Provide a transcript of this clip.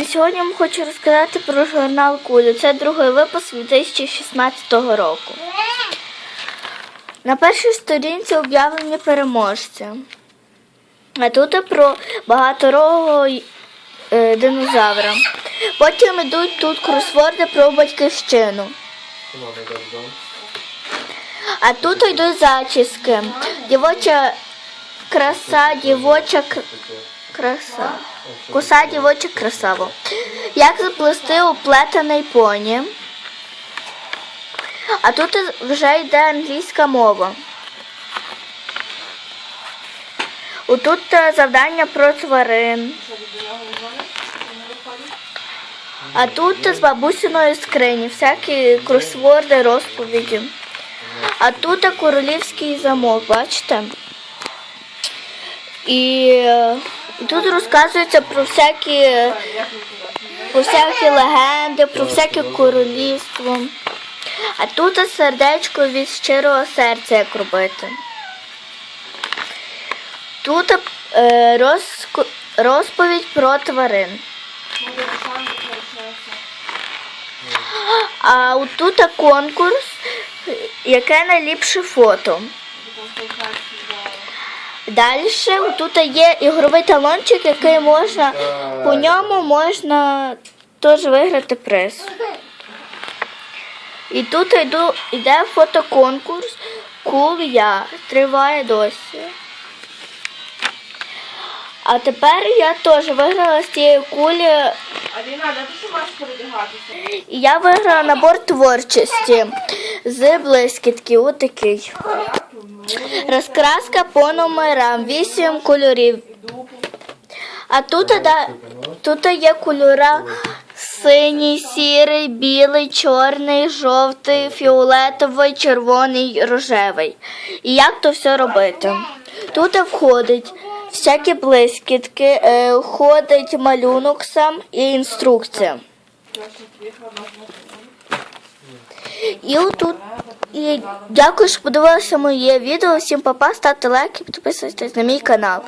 І сьогодні я вам хочу розказати про журнал Куля. Це другий випуск 2016 року. На першій сторінці об'явлені переможці. А тут про багаторогого е, динозавра. Потім йдуть тут кросворди про батьківщину. А тут йдуть зачіски. Дівоча краса, дівоча к- краса. Коса дівоча красаво. Як заплести уплетений поні. А тут вже йде англійська мова. Отут е, завдання про тварин. А тут з бабусиної скрині, всякі кросворди, розповіді. А тут королівський замок, бачите? Е, і тут розказується про всякі, про всякі легенди, про всяке королівство. А тут сердечко від щирого серця, як робити. Тут е, розко- розповідь про тварин. А тут конкурс, яке найліпше фото. Далі тут є ігровий талончик, який можна, по ньому можна теж виграти приз. І тут йду, йде фотоконкурс Кул я. Триває досі. А тепер я теж виграла з цієї кулі. Аліна, де ти маєш передягатися? І я виграла набор творчості з блискітки. Отакий. Розкраска по номерам, вісім кольорів. А тут, да, тут є кольора синій, сірий, білий, чорний, жовтий, фіолетовий, червоний, рожевий. І як то все робити? Тут входить всякі блискітки, е, входить малюнок сам і інструкція. І отут. І дякую, що подивилися моє відео. Всім папа, ставте лайки, підписуйтесь на мій канал.